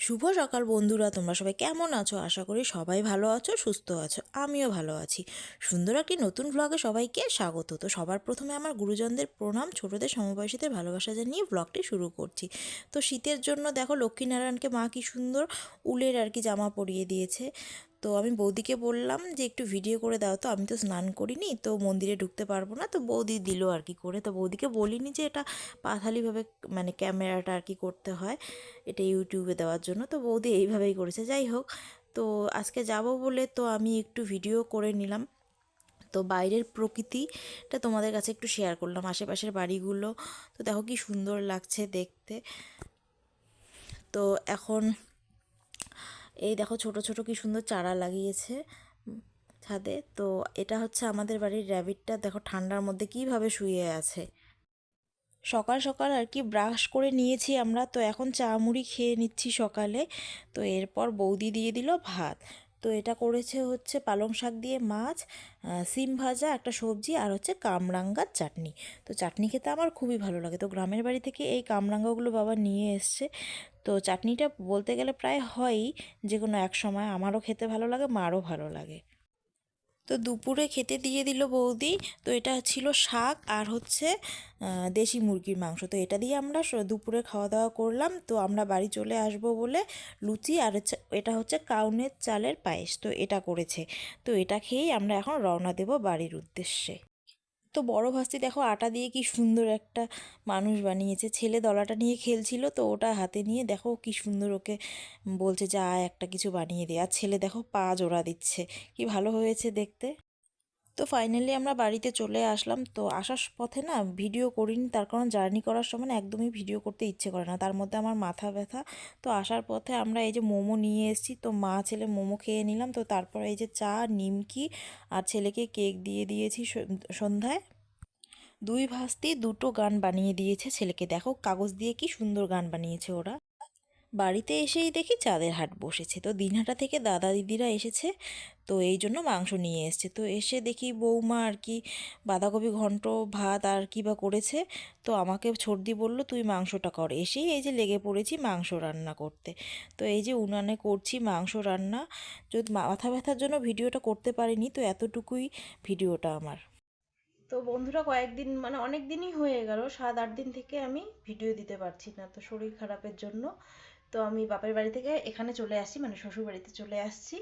শুভ সকাল বন্ধুরা, তোমরা সবাই কেমন আছো? আশা করি সবাই ভালো আছো, সুস্থ আছো, আমিও ভালো আছি। সুন্দর একটি নতুন ব্লগে সবাইকে স্বাগত। তো সবার প্রথমে আমার গুরুজনদের প্রণাম, ছোটদের সমবয়সীদের ভালোবাসা জানিয়ে ব্লগটি শুরু করছি। তো শীতের জন্য দেখো লক্ষ্মীনারায়ণকে মা কি সুন্দর উলের আর কি জামা পরিয়ে দিয়েছে। তো আমি বৌদিকে বললাম যে, একটু ভিডিও করে দাও তো, আমি তো স্নান করিনি, তো মন্দিরে ঢুকতে পারব না। তো বৌদি দিল আর কি করে। তো বৌদিকে বলিনি যে, এটা পাথালিভাবে মানে ক্যামেরাটা আর কি করতে হয়, এটা ইউটিউবে দেওয়ার জন্য। তো বৌদি এইভাবেই করেছে। যাই হোক, তো আজকে যাব বলে তো আমি একটু ভিডিও করে নিলাম। তো বাইরের প্রকৃতিটা তোমাদের কাছে একটু শেয়ার করলাম, আশেপাশের বাড়িগুলো। তো দেখো কি সুন্দর লাগছে দেখতে। তো এখন এই দেখো ছোট ছোট কি সুন্দর চারা লাগিয়েছে ছাদে। তো এটা হচ্ছে আমাদের বাড়ির র্যাবিটটা। দেখো ঠান্ডার মধ্যে কীভাবে শুয়ে আছে। সকাল সকাল আর কি ব্রাশ করে নিয়েছি আমরা। তো এখন চা মুড়ি খেয়ে নিচ্ছি সকালে। তো এরপর বৌদি দিয়ে দিল ভাত। তো এটা করেছে হচ্ছে পালং শাক দিয়ে মাছ সিম ভাজা, একটা সবজি আর হচ্ছে কামরাঙ্গার চাটনি। তো চাটনি খেতে আমার খুবই ভালো লাগে। তো গ্রামের বাড়ি থেকে এই কামরাঙ্গাগুলো বাবা নিয়ে এসছে। তো চাটনিটা বলতে গেলে প্রায় হয়ই যে কোনো এক সময় আমারও খেতে ভালো লাগে, মারও ভালো লাগে। তো দুপুরে খেতে দিয়ে দিল বৌদি। তো এটা ছিল শাক আর হচ্ছে দেশি মুরগির মাংস। তো এটা দিয়ে আমরা দুপুরে খাওয়া দাওয়া করলাম। তো আমরা বাড়ি চলে আসব বলে লুচি আর এটা হচ্ছে কাউনের চালের পায়েস। তো এটা করেছে। তো এটা খেয়েই আমরা এখন রওনা দেব বাড়ির উদ্দেশ্যে। তো বড় ভাস্তি দেখো আটা দিয়ে কি সুন্দর একটা মানুষ বানিয়েছে। ছেলে দলাটা নিয়ে খেলছিল তো ওটা হাতে নিয়ে দেখো কি সুন্দর ওকে বলছে, যা একটা কিছু বানিয়ে দে। আর ছেলে দেখো পা জোড়া দিচ্ছে। কি ভালো হয়েছে দেখতে। তো ফাইনালি আমরা বাড়িতে চলে আসলাম। তো আসার পথে না ভিডিও করিনি, তার কারণ জার্নি করার সময় একদমই ভিডিও করতে ইচ্ছে করে না। তার মধ্যে আমার মাথা ব্যথা। তো আসার পথে আমরা এই যে মোমো নিয়ে এসেছি, তো মা ছেলে মোমো খেয়ে নিলাম। তো তারপর এই যে চা, নিমকি আর ছেলেকে কেক দিয়ে দিয়েছি সন্ধ্যায়। দুই ভাস্তি দুটো গান বানিয়ে দিয়েছে ছেলেকে। দেখো, কাগজ দিয়ে কি সুন্দর গান বানিয়েছে ওরা। বাড়িতে এসেই দেখি চাঁদের হাট বসেছে। তো দিনহাটা থেকে দাদা দিদিরা এসেছে, তো এই জন্য মাংস নিয়ে এসছে। তো এসে দেখি বৌমা আর কি বাঁধাকপি ঘন্ট, ভাত আর কি বা করেছে। তো আমাকে ছর্দি বলল, তুই মাংসটা কর। এসেই এই যে লেগে পড়েছি মাংস রান্না করতে। তো এই যে উনানে করছি মাংস রান্না, যদি মাথা ব্যথার জন্য ভিডিওটা করতে পারিনি, তো এতটুকুই ভিডিওটা আমার। তো বন্ধুরা কয়েকদিন মানে অনেক দিনই হয়ে গেল, সাত আট দিন থেকে আমি ভিডিও দিতে পারছি না। তো শরীর খারাপের জন্য তো আমি বাপের বাড়ি থেকে এখানে চলে আসছি মানে শ্বশুর বাড়িতে চলে আসছি।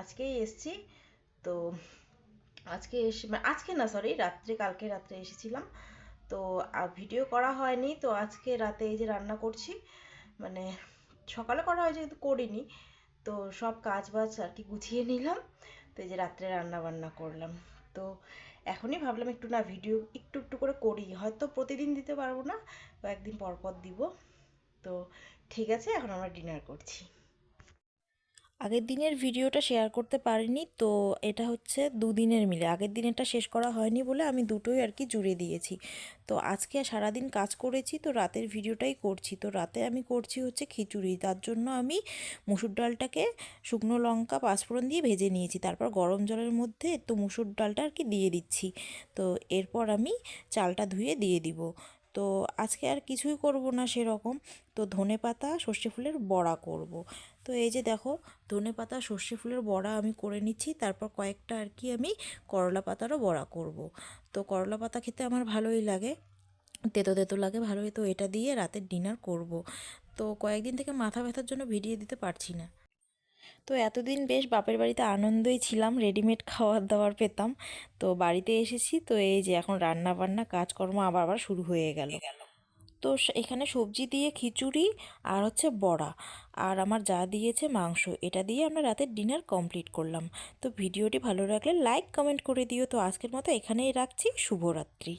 আজকেই এসছি। তো আজকে এসে মানে আজকে না সরি রাত্রে, কালকে রাত্রে এসেছিলাম। তো ভিডিও করা হয়নি, তো আজকে রাতে এই যে রান্না করছি মানে সকালে করা হয়েছে কিন্তু করিনি, তো সব কাজ বাজ আর কি গুছিয়ে নিলাম। তো এই যে রাত্রে রান্না বান্না করলাম। তো এখনই ভাবলাম একটু না ভিডিও একটু একটু করে করি। হয়তো প্রতিদিন দিতে পারব না, কয়েকদিন পর পর দিব। তো ঠিক আছে, এখন আমরা ডিনার করছি। আগের দিনের ভিডিওটা শেয়ার করতে পারিনি, তো এটা হচ্ছে দুদিনের মিলে। আগের দিনেরটা শেষ করা হয়নি বলে আমি দুটোই আর কি জুড়ে দিয়েছি। তো আজকে সারাদিন কাজ করেছি, তো রাতের ভিডিওটাই করছি। তো রাতে আমি করছি হচ্ছে খিচুড়ি, তার জন্য আমি মুসুর ডালটাকে শুকনো লঙ্কা, পাঁচফোড়ন দিয়ে ভেজে নিয়েছি। তারপর গরম জলের মধ্যে তো মুসুর ডালটা আর কি দিয়ে দিচ্ছি। তো এরপর আমি চালটা ধুয়ে দিয়ে দিব। তো আজকে আর কিছুই করব না সেরকম তো ধনে পাতা, সর্ষে ফুলের বড়া করব। তো এই যে দেখো, ধনে পাতা, সর্ষে ফুলের বড়া আমি করে নিচ্ছি, তারপর কয়েকটা আর কি আমি করলা পাতারও বড়া করব। তো করলা পাতা খেতে আমার ভালোই লাগে, তেতো তেতো লাগে, ভালোই তো এটা দিয়ে রাতের ডিনার করব। তো কয়েকদিন থেকে মাথা ব্যথার জন্য ভিডিও দিতে পারছি না তো এতদিন বেশ বাপের বাড়িতে আনন্দই ছিলাম রেডিমেড খাওয়ার দাওয়ার পেতাম। তো বাড়িতে এসেছি, তো এই যে এখন রান্না বান্না কাজকর্ম আবার আবার শুরু হয়ে গেল। তো এখানে সবজি দিয়ে খিচুড়ি আর হচ্ছে বড়া। আর আমার যা দিয়েছে মাংস, এটা দিয়ে আমরা রাতের ডিনার কমপ্লিট করলাম। তো ভিডিওটি ভালো লাগলে লাইক কমেন্ট করে দিও। তো আজকের মতো এখানেই রাখছি। শুভরাত্রি।